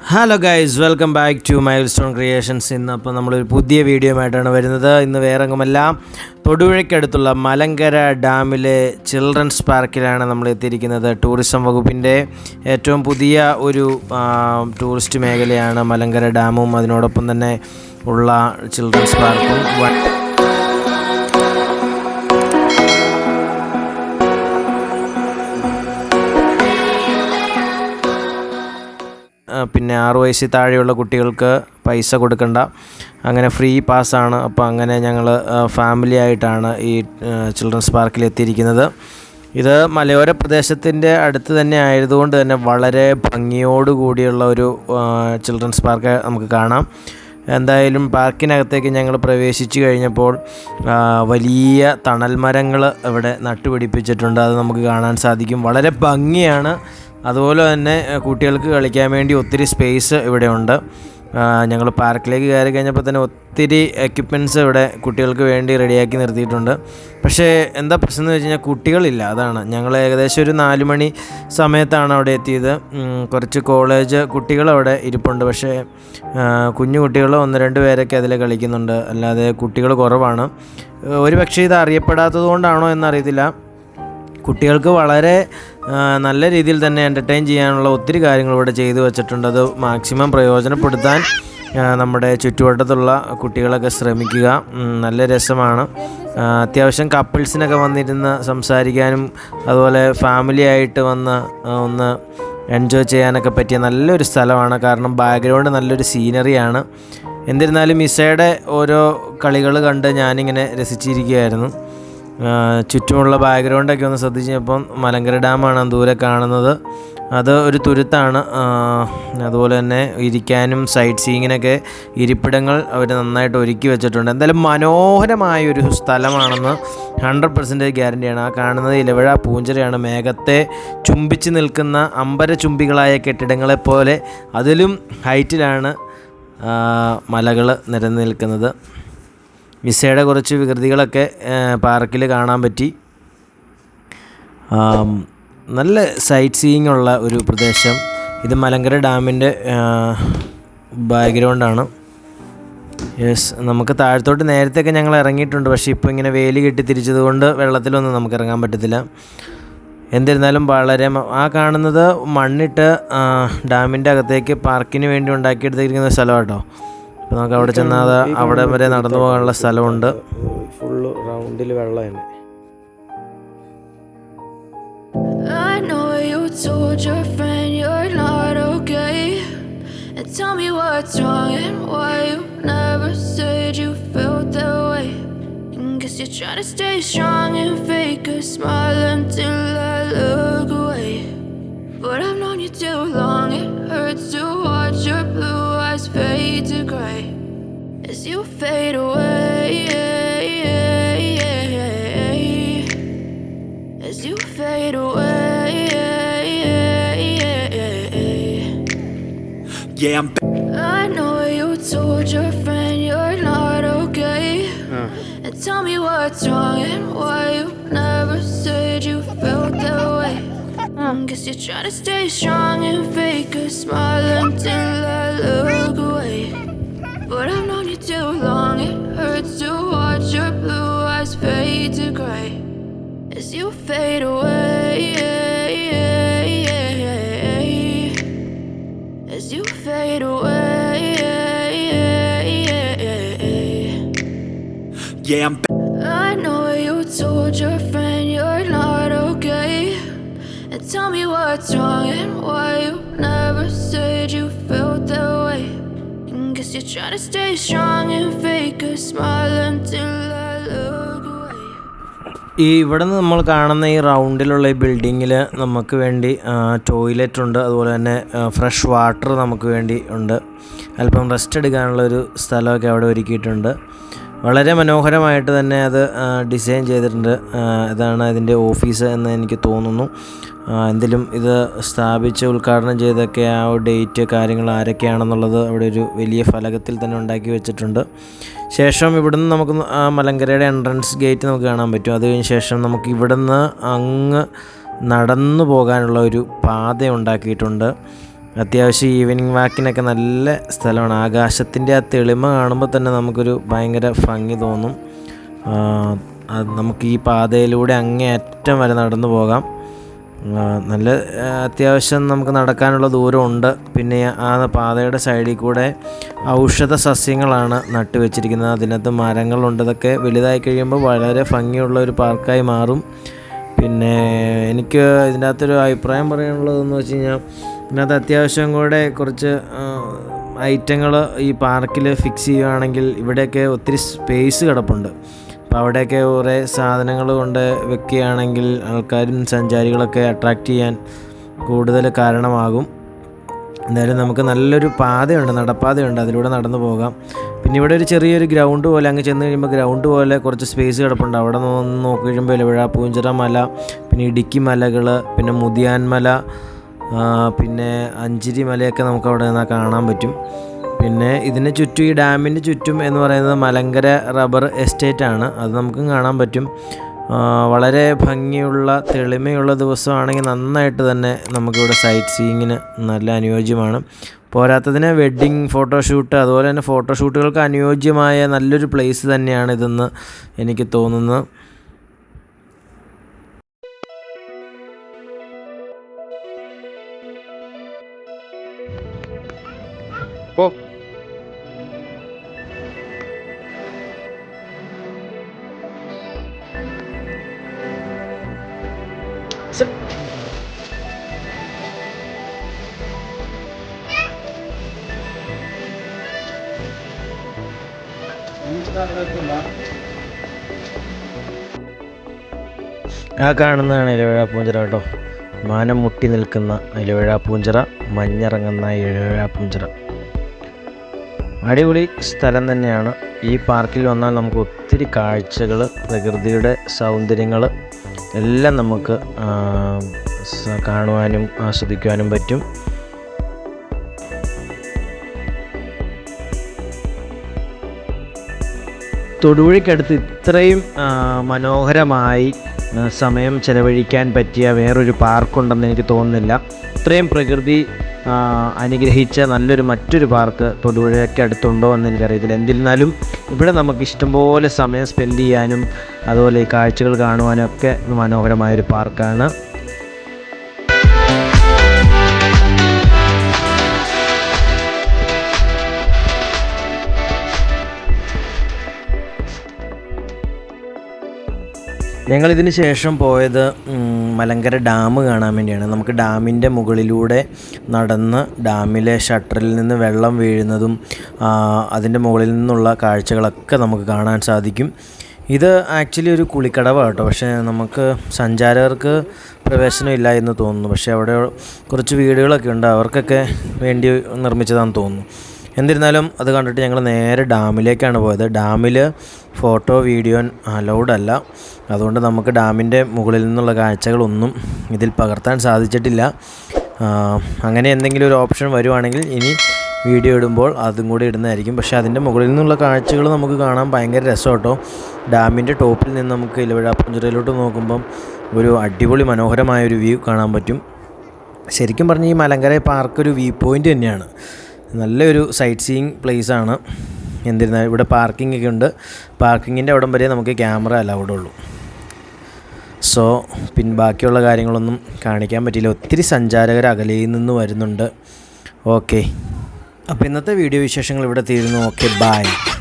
Hello guys welcome back to milestone creations ഇന്ന് അപ്പോൾ നമ്മളൊരു പുതിയ വീഡിയോ ആയിട്ടാണ് വരുന്നത്. ഇന്ന് വേറെ വേറെങ്ങുമല്ല തൊടുപുഴയ്ക്കടുത്തുള്ള മലങ്കര ഡാമിലെ ചിൽഡ്രൻസ് പാർക്കിലാണ് നമ്മൾ എത്തിയിരിക്കുന്നത് ടൂറിസം വകുപ്പിന്റെ ഏറ്റവും പുതിയ ഒരു ടൂറിസ്റ്റ് മേഖലയാണ് മലങ്കര ഡാമും അതിനോടൊപ്പം തന്നെ ഉള്ള ചിൽഡ്രൻസ് പാർക്കും. പിന്നെ ആറു വയസ്സിൽ താഴെയുള്ള കുട്ടികൾക്ക് പൈസ കൊടുക്കണ്ട. അങ്ങനെ ഫ്രീ പാസ്സാണ്. അപ്പോൾ അങ്ങനെ ഞങ്ങൾ ഫാമിലി ആയിട്ടാണ് ഈ ചിൽഡ്രൻസ് പാർക്കിൽ എത്തിയിരിക്കുന്നത്. ഇത് മലയോര പ്രദേശത്തിന്റെ അടുത്ത് തന്നെ ആയതുകൊണ്ട് തന്നെ വളരെ ഭംഗിയോട് കൂടിയുള്ള ഒരു ചിൽഡ്രൻസ് പാർക്ക് നമുക്ക് കാണാം. എന്തായാലും പാർക്കിനകത്തേക്ക് ഞങ്ങൾ പ്രവേശിച്ചു കഴിഞ്ഞപ്പോൾ വലിയ തണൽ മരങ്ങൾ ഇവിടെ നട്ടുപിടിപ്പിച്ചിട്ടുണ്ട്. അത് നമുക്ക് കാണാൻ സാധിക്കും. വളരെ ഭംഗിയാണ്. അതുപോലെ തന്നെ കുട്ടികൾക്ക് കളിക്കാൻ വേണ്ടി ഒത്തിരി സ്പേസ് ഇവിടെ ഉണ്ട് ഞങ്ങൾ പാർക്കിലേക്ക് കയറി കഴിഞ്ഞപ്പോൾ തന്നെ ഒത്തിരി എക്യുപ്മെന്റ്സ് ഇവിടെ കുട്ടികൾക്ക് വേണ്ടി റെഡിയാക്കി നിർത്തിയിട്ടുണ്ട്. പക്ഷേ എന്താ പ്രശ്നം എന്ന് വെച്ച് കഴിഞ്ഞാൽ കുട്ടികളില്ല അതാണ്. ഞങ്ങൾ ഏകദേശം ഒരു നാല് മണി സമയത്താണ് അവിടെ എത്തിയത്. കുറച്ച് കോളേജ് കുട്ടികൾ അവിടെ ഇരിപ്പുണ്ട്. പക്ഷേ കുഞ്ഞു കുട്ടികൾ ഒന്ന് രണ്ട് പേരൊക്കെ അതിൽ കളിക്കുന്നുണ്ട്. അല്ലാതെ കുട്ടികൾ കുറവാണ്. ഒരു പക്ഷേ ഇത് അറിയപ്പെടാത്തത് കൊണ്ടാണോ എന്നറിയത്തില്ല. കുട്ടികൾക്ക് വളരെ നല്ല രീതിയിൽ തന്നെ എന്റർടൈൻ ചെയ്യാനുള്ള ഒത്തിരി കാര്യങ്ങൾ ഇവിടെ ചെയ്തു വെച്ചിട്ടുണ്ട്. അത് മാക്സിമം പ്രയോജനപ്പെടുത്താൻ നമ്മുടെ ചുറ്റുവട്ടത്തുള്ള കുട്ടികളൊക്കെ ശ്രമിക്കുക. നല്ല രസമാണ്. അത്യാവശ്യം കപ്പിൾസിനൊക്കെ വന്നിരുന്ന് സംസാരിക്കാനും അതുപോലെ ഫാമിലി ആയിട്ട് വന്ന് ഒന്ന് എൻജോയ് ചെയ്യാനൊക്കെ പറ്റിയ നല്ലൊരു സ്ഥലമാണ്. കാരണം ബാക്ക്ഗ്രൗണ്ട് നല്ലൊരു സീനറിയാണ് എന്നിരുന്നാലും മിസയുടെ ഓരോ കളികൾ കണ്ട് ഞാനിങ്ങനെ രസിച്ചിരിക്കുകയായിരുന്നു. ചുറ്റുമുള്ള ബാക്ക്ഗ്രൗണ്ടൊക്കെ ഒന്ന് ശ്രദ്ധിച്ചപ്പം മലങ്കര ഡാമാണ് ദൂരെ കാണുന്നത്. അത് ഒരു തുരുത്താണ്. അതുപോലെ തന്നെ ഇരിക്കാനും സൈറ്റ് സീയിങ്ങിനൊക്കെ ഇരിപ്പിടങ്ങൾ അവർ നന്നായിട്ട് ഒരുക്കി വെച്ചിട്ടുണ്ട്. എന്തായാലും മനോഹരമായ ഒരു സ്ഥലമാണെന്ന് ഹൺഡ്രഡ് പെർസെന്റേജ് ഗ്യാരണ്ടിയാണ്. ആ കാണുന്നത് ഇലവഴ പൂഞ്ചിറയാണ്. മേഘത്തെ ചുംബിച്ച് നിൽക്കുന്ന അമ്പര അമ്പരചുംബികളായ കെട്ടിടങ്ങളെപ്പോലെ അതിലും ഹൈറ്റിലാണ് മലകൾ നിരന്നു നിൽക്കുന്നത്. മിസയുടെ കുറച്ച് വികൃതികളൊക്കെ പാർക്കിൽ കാണാൻ പറ്റി. നല്ല സൈറ്റ് സീയിങ് ഉള്ള ഒരു പ്രദേശം. ഇത് മലങ്കര ഡാമിന്റെ ബാക്ക്ഗ്രൗണ്ടാണ്. യെസ് നമുക്ക് താഴത്തോട്ട് നേരത്തെയൊക്കെ ഞങ്ങൾ ഇറങ്ങിയിട്ടുണ്ട്. പക്ഷേ ഇപ്പോൾ ഇങ്ങനെ വേലി കെട്ടി തിരിച്ചത് കൊണ്ട് വെള്ളത്തിലൊന്നും നമുക്ക് ഇറങ്ങാൻ പറ്റത്തില്ല. എന്നിരുന്നാലും വളരെ ആ കാണുന്നത് മണ്ണിട്ട് ഡാമിന്റെ അകത്തേക്ക് പാർക്കിന് വേണ്ടി ഉണ്ടാക്കിയെടുത്തിരിക്കുന്ന സ്ഥലമാണ് കേട്ടോ നമുക്ക് അവിടെ ചെന്നാൽ അവിടെ വരെ നടന്നു പോകാനുള്ള സ്ഥലമുണ്ട് ഫുള്ള് റൗണ്ടിൽ വെള്ളം തന്നെ I know you told your friend you're not okay. And tell me what's wrong and why you never said you felt that way. And guess you're trying to stay strong and fake a smile until I look away. But I've known you too long, it hurts to watch your blue fade to gray as you fade away. As you fade away. Yeah, I'm I know you told your friend you're not okay. And tell me what's wrong and why you never said you felt. Mm, Guess you're trying to stay strong and fake a smile until I look away. But I've known you too long, it hurts to watch your blue eyes fade to gray as you fade away. As you fade away. yeah, I'm I know you told your friend tell me what's wrong and why you never said you felt that way. And guess you're trying to stay strong and fake a smile until I look away. ഈ ഇവിടെ നിന്ന് നമ്മൾ കാണുന്ന ഈ റൗണ്ടിലുള്ള ഈ ബിൽഡിങ്ങിൽ നമുക്ക് വേണ്ടി ടോയ്ലറ്റ് ഉണ്ട്. അതുപോലെ തന്നെ ഫ്രഷ് വാട്ടർ നമുക്ക് വേണ്ടി ഉണ്ട്. അല്പം റെസ്റ്റ് എടുക്കാനുള്ള ഒരു സ്ഥലമൊക്കെ അവിടെ ഒരുക്കിയിട്ടുണ്ട്. വളരെ മനോഹരമായിട്ട് തന്നെ അത് ഡിസൈൻ ചെയ്തിട്ടുണ്ട്. ഇതാണ് അതിന്റെ ഓഫീസ് എന്ന് എനിക്ക് തോന്നുന്നു. ആ, എന്തിലും ഇത് സ്ഥാപിച്ച് ഉദ്ഘാടനം ചെയ്തൊക്കെ ആ ഡേറ്റ് കാര്യങ്ങൾ ആരൊക്കെയാണെന്നുള്ളത് അവിടെ ഒരു വലിയ ഫലകത്തിൽ തന്നെ ഉണ്ടാക്കി വെച്ചിട്ടുണ്ട്. ശേഷം ഇവിടുന്ന് നമുക്ക് മലങ്കരയുടെ എൻട്രൻസ് ഗേറ്റ് നമുക്ക് കാണാൻ പറ്റും. അത് കഴിഞ്ഞ ശേഷം നമുക്ക് ഇവിടുന്ന് അങ്ങ് നടന്നു പോകാനുള്ള ഒരു പാത ഉണ്ടാക്കിയിട്ടുണ്ട്. അത്യാവശ്യം ഈവനിങ് വാക്കിനൊക്കെ നല്ല സ്ഥലമാണ്. ആകാശത്തിന്റെ ആ തെളിമ കാണുമ്പോൾ തന്നെ നമുക്കൊരു ഭയങ്കര ഭംഗി തോന്നും. നമുക്ക് ഈ പാതയിലൂടെ അങ്ങേ അറ്റം വരെ നടന്നു പോകാം. നല്ല അത്യാവശ്യം നമുക്ക് നടക്കാനുള്ള ദൂരമുണ്ട്. പിന്നെ ആ പാതയുടെ സൈഡിൽ കൂടെ ഔഷധ സസ്യങ്ങളാണ് നട്ടു വെച്ചിരിക്കുന്നത് അതിനകത്ത് മരങ്ങളുണ്ട്. ഇതൊക്കെ വലുതായി കഴിയുമ്പോൾ വളരെ ഭംഗിയുള്ള ഒരു പാർക്കായി മാറും. പിന്നെ എനിക്ക് ഇതിന്റെ അകത്തൊരു അഭിപ്രായം പറയാനുള്ളതെന്ന് വെച്ച് കഴിഞ്ഞാൽ ഇതിനകത്ത് അത്യാവശ്യം കൂടെ കുറച്ച് ഐറ്റങ്ങൾ ഈ പാർക്കിൽ ഫിക്സ് ചെയ്യുകയാണെങ്കിൽ ഇവിടെയൊക്കെ ഒത്തിരി സ്പേസ് കിടപ്പുണ്ട്. അപ്പോൾ അവിടെയൊക്കെ കുറേ സാധനങ്ങൾ കൊണ്ട് വെക്കുകയാണെങ്കിൽ ആൾക്കാരും സഞ്ചാരികളൊക്കെ അട്രാക്റ്റ് ചെയ്യാൻ കൂടുതൽ കാരണമാകും. എന്തായാലും നമുക്ക് നല്ലൊരു പാതയുണ്ട് നടപ്പാതയുണ്ട്. അതിലൂടെ നടന്നു പോകാം. പിന്നെ ഇവിടെ ഒരു ചെറിയൊരു ഗ്രൗണ്ട് പോലെ അങ്ങ് ചെന്ന് കഴിയുമ്പോൾ ഗ്രൗണ്ട് പോലെ കുറച്ച് സ്പേസ് കിടപ്പുണ്ട്. അവിടെ നിന്ന് നോക്കി കഴിയുമ്പോൾ ഇലവിഴ പൂഞ്ചിറ മല പിന്നെ ഇടുക്കി മലകൾ പിന്നെ മുതിയാൻ മല പിന്നെ അഞ്ചിരി മലയൊക്കെ നമുക്ക് അവിടെ നിന്നാൽ കാണാൻ പറ്റും. പിന്നെ ഇതിന് ചുറ്റും ഈ ഡാമിന്റെ ചുറ്റും എന്ന് പറയുന്നത് മലങ്കര റബ്ബർ എസ്റ്റേറ്റ് ആണ്. അത് നമുക്കും കാണാൻ പറ്റും. വളരെ ഭംഗിയുള്ള തെളിമയുള്ള ദിവസമാണെങ്കിൽ നന്നായിട്ട് തന്നെ നമുക്കിവിടെ സൈറ്റ് സീയിങ്ങിന് നല്ല അനുയോജ്യമാണ്. പോരാത്തതിന് വെഡ്ഡിങ് ഫോട്ടോഷൂട്ട് അതുപോലെ തന്നെ ഫോട്ടോഷൂട്ടുകൾക്ക് അനുയോജ്യമായ നല്ലൊരു പ്ലേസ് തന്നെയാണ് ഇതെന്ന് എനിക്ക് തോന്നുന്നത് ആ കാണുന്നതാണ് ഇലവിഴ പൂഞ്ചിറ കേട്ടോ. മാനം മുട്ടി നിൽക്കുന്ന ഇലവിഴ പൂഞ്ചിറ മഞ്ഞിറങ്ങുന്ന ഇലവിഴ പൂഞ്ചിറ. അടിപൊളി സ്ഥലം തന്നെയാണ്. ഈ പാർക്കിൽ വന്നാൽ നമുക്ക് ഒത്തിരി കാഴ്ചകൾ പ്രകൃതിയുടെ സൗന്ദര്യങ്ങൾ എല്ലാം നമുക്ക് കാണുവാനും ആസ്വദിക്കുവാനും പറ്റും. തൊടുപുഴയ്ക്കടുത്ത് ഇത്രയും മനോഹരമായി സമയം ചെലവഴിക്കാൻ പറ്റിയ വേറൊരു പാർക്കുണ്ടെന്ന് എനിക്ക് തോന്നുന്നില്ല. ഇത്രയും പ്രകൃതി അനുഗ്രഹിച്ച നല്ലൊരു മറ്റൊരു പാർക്ക് തൊടുപുഴയ്ക്ക് അടുത്തുണ്ടോ എന്ന് എനിക്കറിയത്തില്ല എന്നിരുന്നാലും ഇവിടെ നമുക്ക് ഇഷ്ടംപോലെ സമയം സ്പെൻഡ് ചെയ്യാനും അതുപോലെ ഈ കാഴ്ചകൾ കാണുവാനും ഒക്കെ മനോഹരമായൊരു പാർക്കാണ്. ഞങ്ങളിതിന് ശേഷം പോയത് മലങ്കര ഡാം കാണാൻ വേണ്ടിയാണ്. നമുക്ക് ഡാമിന്റെ മുകളിലൂടെ നടന്ന് ഡാമിലെ ഷട്ടറിൽ നിന്ന് വെള്ളം വീഴുന്നതും അതിന്റെ മുകളിൽ നിന്നുള്ള കാഴ്ചകളൊക്കെ നമുക്ക് കാണാൻ സാധിക്കും. ഇത് ആക്ച്വലി ഒരു കുളിക്കടവ കേട്ടോ. പക്ഷേ നമുക്ക് സഞ്ചാരകർക്ക് പ്രവേശനമില്ല എന്ന് തോന്നുന്നു. പക്ഷേ അവിടെ കുറച്ച് വീടുകളൊക്കെ ഉണ്ട്. അവർക്കൊക്കെ വേണ്ടി നിർമ്മിച്ചതാണെന്ന് തോന്നുന്നു. എന്നിരുന്നാലും അത് കണ്ടിട്ട് ഞങ്ങൾ നേരെ ഡാമിലേക്കാണ് പോയത്. ഡാമിൽ ഫോട്ടോ വീഡിയോ അലൗഡ് അല്ല അതുകൊണ്ട് നമുക്ക് ഡാമിന്റെ മുകളിൽ നിന്നുള്ള കാഴ്ചകളൊന്നും ഇതിൽ പകർത്താൻ സാധിച്ചിട്ടില്ല. അങ്ങനെ എന്തെങ്കിലും ഒരു ഓപ്ഷൻ വരുവാണെങ്കിൽ ഇനി വീഡിയോ ഇടുമ്പോൾ അതും കൂടി ഇടുന്നതായിരിക്കും. പക്ഷേ അതിന്റെ മുകളിൽ നിന്നുള്ള കാഴ്ചകൾ നമുക്ക് കാണാൻ ഭയങ്കര രസം കേട്ടോ ഡാമിന്റെ ടോപ്പിൽ നിന്ന് നമുക്ക് ഇലവിഴ പുഞ്ചിറയിലോട്ട് നോക്കുമ്പം ഒരു അടിപൊളി മനോഹരമായ ഒരു വ്യൂ കാണാൻ പറ്റും. ശരിക്കും പറഞ്ഞാൽ ഈ മലങ്കര പാർക്ക് ഒരു വ്യൂ പോയിന്റ് തന്നെയാണ്. നല്ലൊരു സൈറ്റ് സീയിങ് ആണ് എന്നിരുന്നാലും ഇവിടെ പാർക്കിംഗ് ഒക്കെ ഉണ്ട്. പാർക്കിങ്ങിന്റെ അവിടം വരെ നമുക്ക് ക്യാമറ അലൗഡ് ഉള്ളൂ. സോ പിന്നെ ബാക്കിയുള്ള കാര്യങ്ങളൊന്നും കാണിക്കാൻ പറ്റിയില്ല. ഒത്തിരി സഞ്ചാരകർ അകലയിൽ നിന്ന് വരുന്നുണ്ട്. ഓക്കെ. അപ്പോൾ ഇന്നത്തെ വീഡിയോ വിശേഷങ്ങൾ ഇവിടെ തീരുന്നു. Okay bye